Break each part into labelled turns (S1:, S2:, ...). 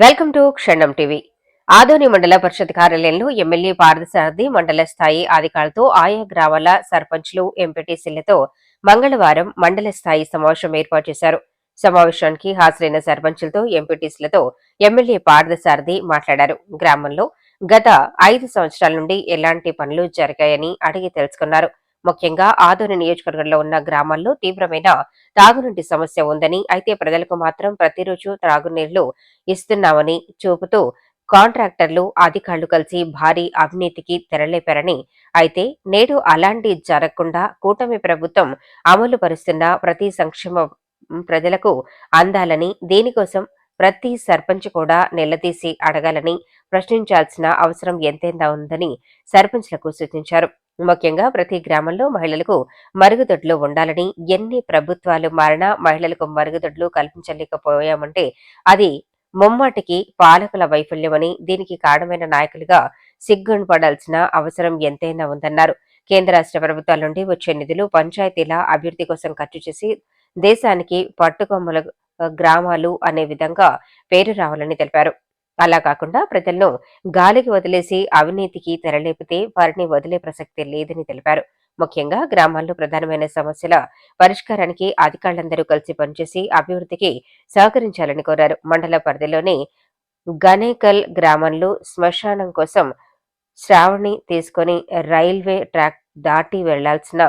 S1: Welcome to Kshanam TV. Adoni మండల పరిషత్ కార్యాలయంలో MLA Parthasarathi మండల స్థాయి అధికారులతో ఆయా గ్రామాల సర్పంచ్లు ఎంపీటీసీలతో మంగళవారం మండల స్థాయి సమావేశం ఏర్పాటు చేశారు. సమావేశానికి హాజరైన సర్పంచులతో ఎంపీటీసీలతో ఎమ్మెల్యే పార్థసారథి మాట్లాడారు. గ్రామంలో గత ఐదు సంవత్సరాల నుండి ఎలాంటి పనులు జరిగాయని అడిగి తెలుసుకున్నారు. ముఖ్యంగా ఆదోని నియోజకవర్గంలో ఉన్న గ్రామాల్లో తీవ్రమైన తాగునీటి సమస్య ఉందని అయితే ప్రజలకు మాత్రం ప్రతిరోజు త్రాగునీళ్ళు ఇస్తున్నామని చూపుతూ కాంట్రాక్టర్లు అధికారులు కలిసి భారీ అవినీతికి తెరలేపారని అయితే నేడు అలాంటి జరగకుండా కూటమి ప్రభుత్వం అమలు పరుస్తున్న ప్రతి సంక్షేమ ప్రజలకు అందాలని దీనికోసం ప్రతి సర్పంచ్ కూడా నిలదీసి అడగాలని ప్రశ్నించాల్సిన అవసరం ఎంతైనా ఉందని సర్పంచ్లకు సూచించారు. ముఖ్యంగా ప్రతి గ్రామంలో మహిళలకు మరుగుదొడ్లు ఉండాలని ఎన్ని ప్రభుత్వాలు మారినా మహిళలకు మరుగుదొడ్లు కల్పించలేకపోయామంటే అది ముమ్మాటికి పాలకుల వైఫల్యమని దీనికి కారణమైన నాయకులుగా సిగ్గుపడాల్సిన అవసరం ఎంతైనా ఉందన్నారు. కేంద్ర రాష్ట్ర ప్రభుత్వాల నుండి వచ్చే నిధులు పంచాయతీల అభివృద్ధి కోసం ఖర్చు చేసి దేశానికి పట్టుకొమ్మల గ్రామాలు అనే విధంగా పేరు రావాలని తెలిపారు. అలా కాకుండా ప్రజలను గాలికి వదిలేసి అవినీతికి తెరలేపితే వారిని వదిలే ప్రసక్తి లేదని తెలిపారు. ముఖ్యంగా గ్రామాల్లో ప్రధానమైన సమస్యల పరిష్కారానికి అధికారులందరూ కలిసి పనిచేసి అభివృద్ధికి సహకరించాలని కోరారు. మండల పరిధిలోని గనేకల్ గ్రామంలో శ్మశానం కోసం శ్రావణి తీసుకొని రైల్వే ట్రాక్ దాటి వెళ్ళాల్సిన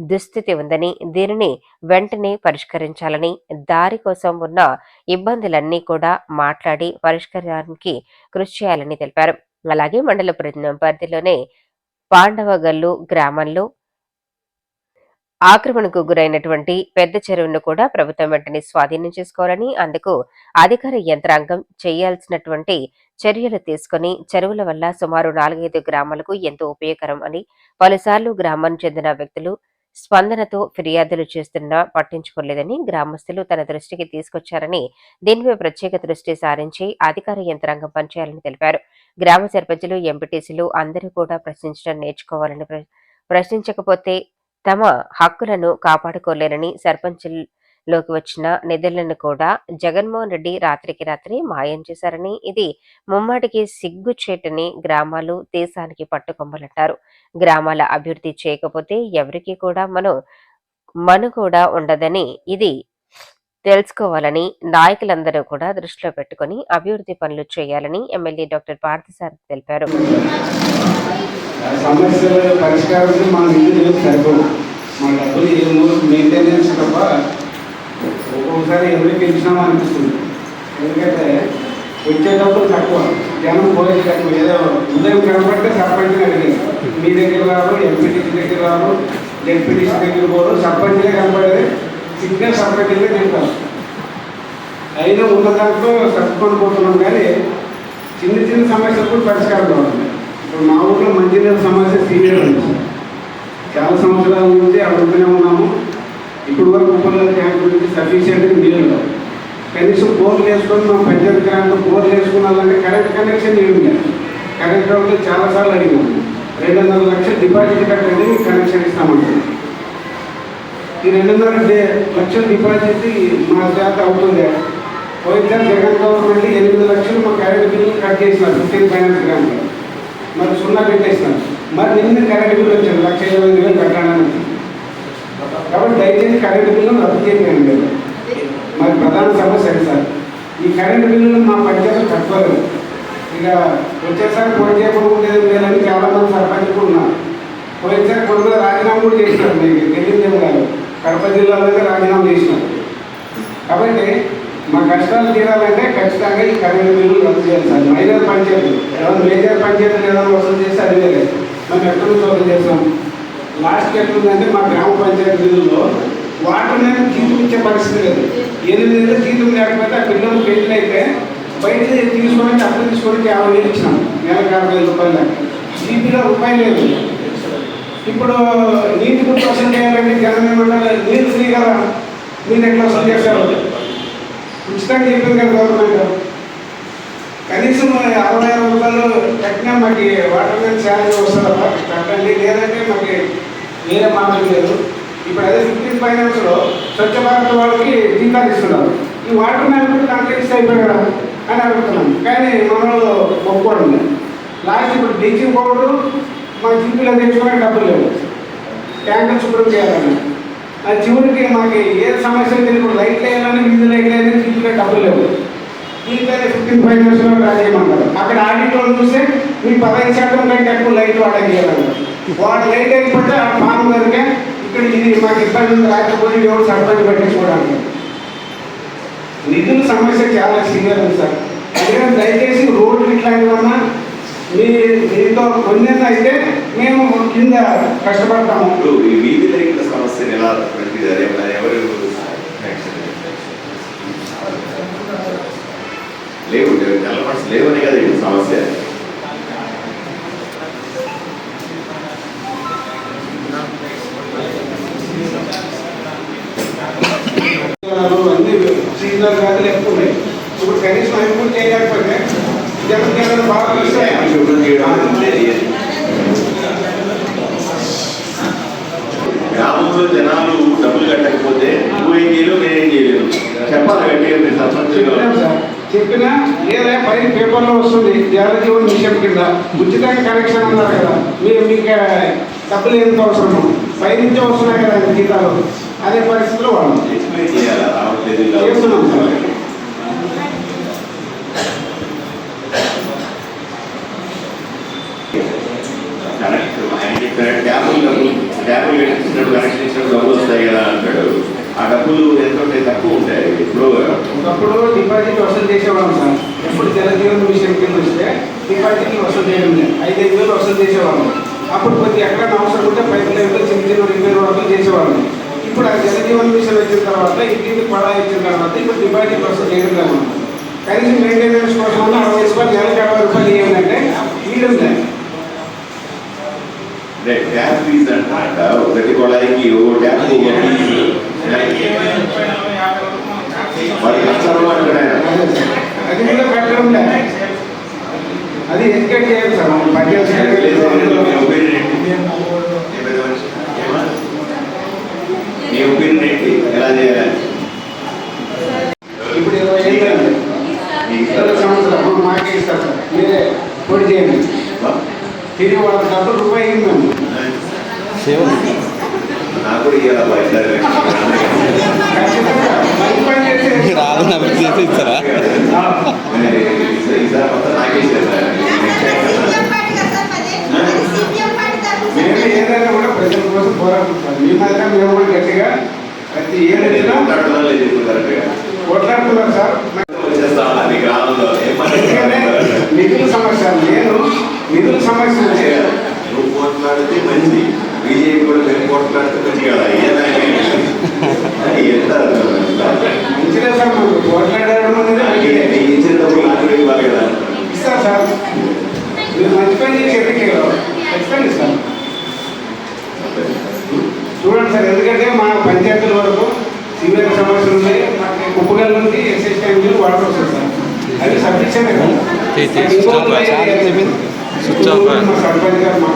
S1: దుస్థితి ఉందని దీనిని వెంటనే పరిష్కరించాలని దారి కోసం ఉన్న ఇబ్బందులన్నీ కూడా మాట్లాడి పరిష్కారానికి కృషి చేయాలని తెలిపారు. అలాగే మండల పరిధిలోనే పాండవగల్లు గ్రామంలో ఆక్రమణకు గురైనటువంటి పెద్ద చెరువును కూడా ప్రభుత్వం వెంటనే స్వాధీనం చేసుకోవాలని అందుకు అధికార యంత్రాంగం చేయాల్సినటువంటి చర్యలు తీసుకుని చెరువుల వల్ల సుమారు నాలుగైదు గ్రామాలకు ఎంతో ఉపయోగకరం అని పలుసార్లు గ్రామానికి చెందిన వ్యక్తులు స్పందనతో ఫిర్యాదులు చేస్తున్నా పట్టించుకోలేదని గ్రామస్తులు తన దృష్టికి తీసుకొచ్చారని దీనిపై ప్రత్యేక దృష్టి సారించి అధికార యంత్రాంగం పనిచేయాలని తెలిపారు. గ్రామ సర్పంచులు ఎంపీటీసీలు అందరూ కూడా ప్రశ్నించడం నేర్చుకోవాలని ప్రశ్నించకపోతే తమ హక్కులను కాపాడుకోలేరని లోకి వచ్చిన నిధులను కూడా జగన్మోహన్ రెడ్డి రాత్రికి రాత్రి మాయం చేశారని ఇది ముమ్మాటికి సిగ్గుచేటని గ్రామాలు దేశానికి పట్టుకొమ్మలంటారు. గ్రామాల అభివృద్ధి చేయకపోతే ఎవరికి కూడా మనం మను కూడా ఉండదని ఇది తెలుసుకోవాలని నాయకులందరూ కూడా దృష్టిలో పెట్టుకుని అభివృద్ధి పనులు చేయాలని ఎమ్మెల్యే డాక్టర్ పార్థసారథి తెలిపారు.
S2: సమస్యల పరిష్కారం మన సరిపోదు. డబ్బులు ఏమో మెయింటెనెన్స్ తప్ప ఒకసారి ఎవరికి గెలిచినామో అనిపిస్తుంది. ఎందుకంటే వచ్చేటప్పుడు తక్కువ జనం పోయేది తక్కువ. ఏదో ఉదయం కనబడితే సర్పంచ్ అడిగారు మీ దగ్గర రారు ఎంపీటీసీ దగ్గర రారు జెడ్పీటీసీ దగ్గర పోరు సర్పంచ్లే కనబడేది సిగ్నల్ సర్పంచ్లే తింటారు అయినా ఉన్న దాంట్లో సర్దుకొని పోతున్నాం కానీ చిన్న చిన్న సమస్యలు కూడా పరిష్కారం కావాలి. ఇప్పుడు మా ఊళ్ళో మంచినీళ్ళ సమస్య సీనియర్ ఉంది. చాలా సంవత్సరాల నుంచి అడుగుతూనే ఉన్నాము. ఇప్పుడు వరకు ఉపల్ల ట్యాంక్ గురించి సఫిషియెంట్ నీళ్ళు లేవు. కనీసం బోర్లు వేసుకొని మా పంచాయతీ గ్రామంలో బోర్లు వేసుకున్నాలంటే కరెంట్ కనెక్షన్ నీళ్ళు లేదు. కరెంట్ వాళ్ళు చాలాసార్లు అడిగాము వందల లక్షలు డిపాజిట్ కట్టండి కనెక్షన్ ఇస్తామంటారు. ఈ రెండున్నర లక్షలు డిపాజిట్ మా చేత అవుతుంది. పోయినసారి జగన్ గవర్నమెంట్ ఎనిమిది లక్షలు మా కరెంట్ బిల్లు కట్ చేసినారు ఫిఫ్టీన్ ఫైనాన్స్ గ్రాంట్లో మరి సున్నా పెట్టేసినారు మరి నిన్న కరెంట్ బిల్లు వచ్చారు లక్ష ఇరవై వేలు కట్టాలని కాబట్టి దయచేసి కరెంట్ బిల్లు రద్దు చేయండి మరి. ప్రధాన సమస్య అది సార్. ఈ కరెంట్ బిల్లులు మా పంచాయతీ కట్టలేదు ఇక వచ్చేసారి పోటీ చేయకుండా ఉండేది లేదని చాలామంది సర్పంచ్ కూడా ఉన్నారు. పోయినసారి కొంత రాజీనామా కూడా చేసినారు మీకు తెలియదేమో కాదు. కడప జిల్లాలోనే రాజీనామా చేసినారు కాబట్టి మా కష్టాలు తీరాలంటే ఖచ్చితంగా ఈ కరెంటు బిల్లు రద్దు చేయాలి సార్. మైనర్ పంచాయతీలు ఏదైనా మేజర్ పంచాయతీలు ఏదైనా వసూలు చేస్తే అది వేరే. మేము ఎక్కడ నుంచి వసూలు చేస్తాం? లాస్ట్ ఎట్లుందంటే మా గ్రామ పంచాయతీ బిల్లులో వాటర్ నేను జీతం ఇచ్చే పరిస్థితి లేదు. ఎనిమిది నెలలు జీతం లేకపోతే ఆ పిల్లలు పెళ్ళి అయితే బయట తీసుకోవడానికి అప్పు తీసుకోవడానికి యాభై వేలు ఇచ్చినాం. నెలకు యాభై వేల రూపాయలు దాకా. జీపీలో రూపాయలు లేదు. ఇప్పుడు నీటి గుర్తు చేయాలంటే జనం ఏమంటారు నీరు ఫ్రీ కదా. మీరు ఎట్లా వసూలు చేస్తారు? ఉచితంగా చెప్పింది కదా గవర్నమెంట్. కనీసం అరవై ఆరు రూపాయలు కట్టినా మాకు వాటర్ మీద శాలరీ వస్తుందా? కట్టండి. లేదంటే మాకు వేరే మార్గం లేదు ఇప్పుడు అదే ఫిఫ్టీన్ ఫైనాన్స్లో స్వచ్ఛ భారత్ వాళ్ళకి జీతాలు ఇస్తున్నారు ఈ వాటర్ మ్యాన్ కాంప్లెక్స్ అయిపోయారా అని అడుగుతున్నాం. కానీ మనలో ఒప్పుకోవడం లేదు. లాస్ట్ ఇప్పుడు బ్లీచింగ్ పౌడర్ మా జీపీలో తెచ్చుకోవడానికి డబ్బులు లేవు. ట్యాంకర్ శుభ్రం చేయాలని. ఆ చివరికి మాకు ఏ సమస్య తెలియదు ఇప్పుడు లైట్ వేయాలని వీధి లైట్ వేయాలని జీపీలో డబ్బులు లేవు. దీనిపైన ఫిఫ్టీన్ ఫైనాన్స్లో డ్రా చేయమంటారు. అక్కడ ఆడిట్లో చూస్తే మీ పదహైదు శాతం కంటే ఎక్కువ లైట్ చేయాలన్నారు వాడు లేట్ అయిపోతే ఆ ఫామ్ కనుక ఇక్కడ ఇది మాకు ఇబ్బంది ఉంది. రాకపోతే ఎవరు సర్పంచ్ పెట్టించుకోవడానికి. నిధుల సమస్య చాలా సీనియర్ ఉంది సార్. అందుకని దయచేసి రోడ్లు ఇట్లాంటివన్నా మీ దీంతో కొన్ని అయితే మేము కింద కష్టపడతాము.
S3: ఇప్పుడు ఈ వీధి లైట్ల సమస్యను ఎలా పెట్టిదారు ఎవరు లేవు డెవలప్మెంట్స్ లేవని కదా ఇది సమస్య
S2: అన్ని సీజనల్ వ్యాధులు ఎక్కువ ఉన్నాయి ఇప్పుడు కనీసం అవి కూడా చేయలేకపోతే జనం జనం బాగా వస్తాయి.
S3: శుభ్రం చేయడం అనేది గ్రామంలో జనాలు డబ్బులు కట్టకపోతే నువ్వేం చేయలేవు నేనేం చేయలేను చెప్పాలి గట్టిగా మీరు సర్పంచ్
S2: చెప్పినాం లేదా పైన పేపర్లో వస్తుంది జలజీవన్ మిషన్ కింద. ఉచితంగా కనెక్షన్ అన్నారు కదా మీరు మీకు డబ్బులు ఎంత అవసరము? పైనుంచే వస్తున్నాయి కదా జీతాలు అదే పరిస్థితిలో వాళ్ళు. చేస్తున్నాం సార్
S3: కనెక్ట్ ఆయన డబ్బులు ట్యాపులు కట్టించినప్పుడు కనెక్షన్ ఇచ్చినప్పుడు డబ్బులు వస్తాయి కదా అంటాడు. ఆ డబ్బులు ఎంత ఉంటాయి? తక్కువ ఉంటాయి. ఇప్పుడు
S2: ఒకప్పుడు డిపాజిట్ వసూలు చేసేవాళ్ళం సార్. ఎప్పుడు జలజీవన్ మిషన్ కింద వస్తే డిపాజిట్ వసూలు చేయడం లేదు. ఐదైదు వేలు వసూలు చేసేవాళ్ళం. అప్పుడు కొద్ది ఎక్కడ అవసరం ఉంటే పైపు లెవెల్ చిన్న చిన్న రిపేర్ వరకు చేసేవాళ్ళం. ఇప్పుడు ఆ జలజీవన మిషన్ వచ్చిన తర్వాత ఇంటికి పడా ఇచ్చిన తర్వాత ఇప్పుడు డిపాజిట్ వసూలు చేయడం లేదు. కనీసం మెయింటెనెన్స్ కోసం అరవై రూపాయలు నెలకి అరవై రూపాయలు ఏమంటే వీళ్ళు లేదు
S3: ట్యాప్ ఫీజ్ అంట కొళాయికి ఓ ట్యాప్ వాడి కష్టాలు
S2: అది ఎడ్యుకేట్ చేయాలి సార్ మనం పనిచేయాల్సిన
S3: ఒపీనియన్ ఏంటి ఎలా చేయాలి
S2: ఇప్పుడు ఇరవై ఏళ్ళు అయింది. ఇరవై సంవత్సరాలు మాకే ఇస్తారు సార్ మీరే పొడి చేయండి తిరిగి వాళ్ళ డబ్బులు రూపాయి ఇవ్వండి
S3: నాకు కూడా ఇవ్వాలి ఇద్దరు
S2: ఖచ్చితంగా మంచి పని చేస్తే
S4: రాదు నాకు చేసి ఇస్తారా
S3: ఈసారి మొత్తం నాకే చేస్తారు
S2: మేము ఏదైనా కూడా ప్రజల కోసం పోరాడుతాం మీ మాత్రం మేము కూడా గట్టిగా వచ్చినా
S3: మాట్లాడడం లేదు
S2: సార్. ఎందుకంటే నిధుల సమస్య నేను నిధుల సమస్య.
S3: నువ్వు పోట్లాడితే మంచిది. బీజేపీ కూడా మేము పోట్లాడితే మంచి కదా ఏదైనా
S2: మంచిదే సార్ మనకు పోట్లాడడం అనేది మంచిదే.
S3: ఇచ్చేటప్పుడు నాకు ఇవ్వాలి కదా.
S2: ఇస్తారు సార్. మీరు మంచి పని చేసి ఎన్నికలు ఖచ్చితంగా ఇస్తాను చూడండి సార్ ఎందుకంటే మా పంచాయతీల వరకు సివియర్ సమస్యలు ఉన్నాయి మాకు కుప్పగల్ నుంచి ఎక్సైజ్ ట్యాంకులు వాటర్ వస్తుంది సార్ అవి సఫిషియెంట్ కదా
S4: తీ- తీ- స్విచ్ ఆఫ్ స్విచ్ ఆఫ్
S2: మా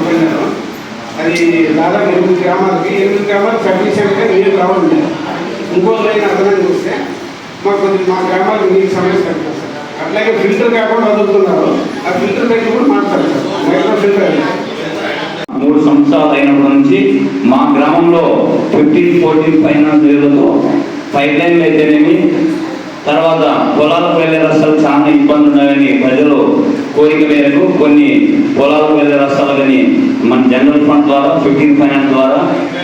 S2: అది దాదాపు ఎనిమిది గ్రామాలకి ఎనిమిది గ్రామాలు సఫిషియెంట్గా నీళ్ళు రావడం ఇంకో లైన్ అదనం చూస్తే మాకు కొంచెం మా గ్రామాలకు నీళ్ళు సమస్య సార్ అట్లాగే ఫిల్టర్ కాకుండా వదులుతున్నారు ఆ ఫిల్టర్ పెట్టి కూడా మాట్లాడతారు మైక్రో ఫిల్టర్
S5: మూడు సంవత్సరాలు అయినప్పటి నుంచి మా గ్రామంలో ఫిఫ్టీన్ ఫోర్టీన్ ఫైనాన్స్ వేలతో పైప్ లైన్లు అయితేనేమి తర్వాత పొలాలకు వెళ్ళే రస్తాలు చాలా ఇబ్బంది ఉన్నాయని ప్రజలు కోరిక మేరకు కొన్ని పొలాలకు వెళ్ళే రస్తాలు కానీ మన జనరల్ ఫండ్ ద్వారా ఫిఫ్టీన్ ఫైనాన్స్ ద్వారా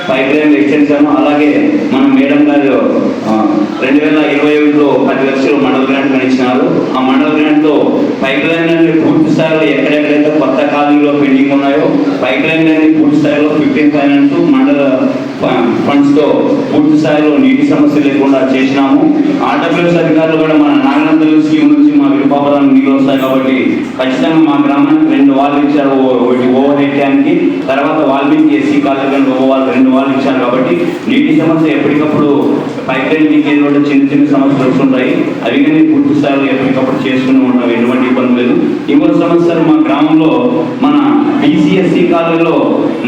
S5: పైప్ లైన్లు ఎక్స్టెన్షన్ అలాగే మన మేడం గారు రెండు వేల ఇరవై ఒకటిలో పది లక్షలు మండల గ్రాంట్గా ఇచ్చినారు ఆ మండల గ్రాంట్లో పైప్ లైన్ అనేది పూర్తి స్థాయిలో ఎక్కడెక్కడైతే కొత్త కాలనీలో పెండింగ్ ఉన్నాయో పైప్ లైన్ అనేది పూర్తి స్థాయిలో ఫిఫ్టీన్ ఫైనాన్స్ మండల ఫండ్స్తో పూర్తి స్థాయిలో నీటి సమస్య లేకుండా చేసినాము. ఆర్డబ్ల్యూఎస్ అధికారులు కూడా మన నాగనందల స్కీమ్ నుంచి మా విరుపాపదానికి నీళ్ళు వస్తాయి కాబట్టి ఖచ్చితంగా మా గ్రామానికి రెండు వాళ్ళు ఇచ్చారు. ఒకటి ఓవర్ హెడ్ ట్యాంక్కి తర్వాత వాల్మీకి ఎస్సీ కాలేజీ ఓ వాళ్ళు రెండు వాళ్ళు ఇచ్చారు కాబట్టి నీటి సమస్య ఎప్పటికప్పుడు పైప్ లైన్ లీకేజ్ వల్ల చిన్న చిన్న సమస్యలు వస్తుంటాయి. అవి కానీ పూర్తి స్థాయిలో ఎప్పటికప్పుడు చేసుకుని ఉంటాం ఎటువంటి ఇబ్బంది లేదు. ఇంకో సమస్యలు మా గ్రామంలో మన బీసీఎస్సీ కాలేజీలో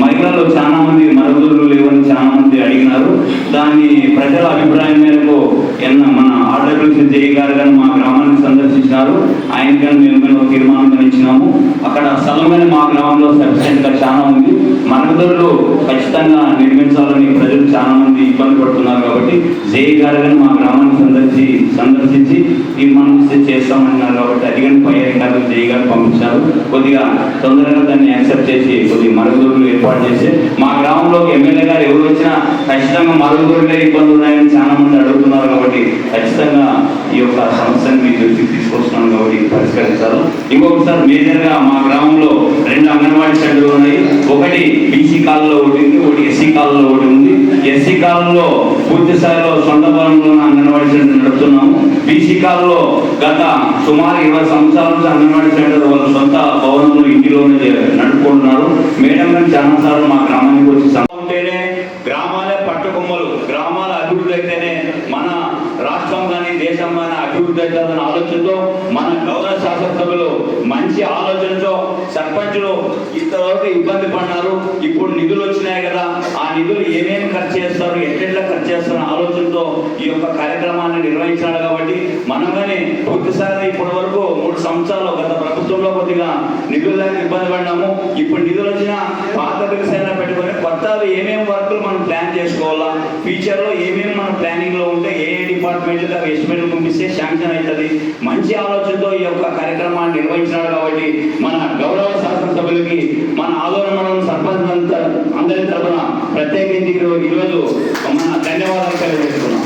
S5: మహిళలు చాలా మంది మరుగుదొడ్లు లేవని చాలా మంది అడిగినారు దాన్ని ప్రజల అభిప్రాయం మేరకు ఎన్న మన ఆర్డబ్ల్యూసీ విజయ్ గారు కానీ మా గ్రామాన్ని సందర్శించినారు. ఆయన కానీ మేము కానీ ఒక తీర్మానం కానీ ఇచ్చినాము. అక్కడ స్థలమైన మా గ్రామంలో సఫిషియెంట్గా చాలా ఉంది. మరుగుదొడ్లు ఖచ్చితంగా నిర్మించాలని ప్రజలు చాలా మంది ఇబ్బంది పడుతున్నారు కాబట్టి జై గారు కానీ మా గ్రామాన్ని సందర్శి సందర్శించి తీర్మానం చేస్తామన్నారు కాబట్టి అది కానీ పై అధికారులు జై గారు పంపించారు. కొద్దిగా తొందరగా దాన్ని యాక్సెప్ట్ చేసి కొద్దిగా మరుగుదొడ్లు ఏర్పాటు చేసి మా గ్రామంలో ఎమ్మెల్యే గారు ఎవరు వచ్చినా ఖచ్చితంగా మరుగుదొడ్లే ఇబ్బందులు ఉన్నాయని చాలా మంది అడుగుతున్నారు కాబట్టి ఖచ్చితంగా ఈ యొక్క సమస్యను మీ దృష్టికి తీసుకొస్తున్నాను కాబట్టి పరిష్కరించాలి? ఇంకొకసారి మేజర్గా మా గ్రామంలో రెండు అంగన్వాడీ సెంటర్లు ఉన్నాయి. ఒకటి బీసీ కాలంలో ఒకటి ఉంది ఒకటి ఎస్సీ కాలంలో ఒకటి ఉంది. ఎస్సీ కాలంలో పూర్తి స్థాయిలో సొంత పొలంలో అంగన్వాడీ సెంటర్ నడుపుతున్నాము. బీసీ కాలంలో గత సుమారు ఇరవై సంవత్సరాల నుంచి అంగన్వాడీ సెంటర్ వాళ్ళ సొంత భవనంలో ఇంటిలోనే నడుపుకుంటున్నారు. మేడం గారు చాలాసార్లు మా గ్రామానికి వచ్చి ఉంటేనే గ్రామాలే పట్టుకొమ్మలు గ్రామాల అభివృద్ధి అయితేనే మన రాష్ట్రం కానీ దేశం మన అభివృద్ధి అవుతుందన్న ఆలోచనతో మన గౌరవ శాసనసభలో మంచి ఆలోచనతో సర్పంచులు ఇంతవరకు ఇబ్బంది పడినారు ఇప్పుడు నిధులు వచ్చినాయి కదా. ఆ నిధులు ఏమేమి ఖర్చు చేస్తారు ఎట్లెట్లా ఖర్చు చేస్తారు ఆలోచనతో ఈ యొక్క కార్యక్రమాన్ని నిర్వహించాడు కాబట్టి మనం కానీ పూర్తిసారి ఇప్పటి వరకు మూడు సంవత్సరాలు గత ప్రభుత్వంలో కొద్దిగా నిధులు ఇబ్బంది పడినాము ఇప్పుడు నిధులు వచ్చినా పాత బిల్స్ అయినా పెట్టుకొని కొత్తవి ఏమేమి వర్కులు మనం ప్లాన్ చేసుకోవాలా? ఫ్యూచర్లో డిపార్ట్మెంట్ ఎస్టిమేట్ పంపిస్తే శాంక్షన్ అవుతుంది. మంచి ఆలోచనతో ఈ యొక్క కార్యక్రమాన్ని నిర్వహించినాడు కాబట్టి మన గౌరవ శాసనసభ్యులకి మన ఆదోళన సర్పంచ్ అంతా అందరి తరఫున ప్రత్యేకించి ఈరోజు మన ధన్యవాదాలు తెలియజేస్తున్నాం.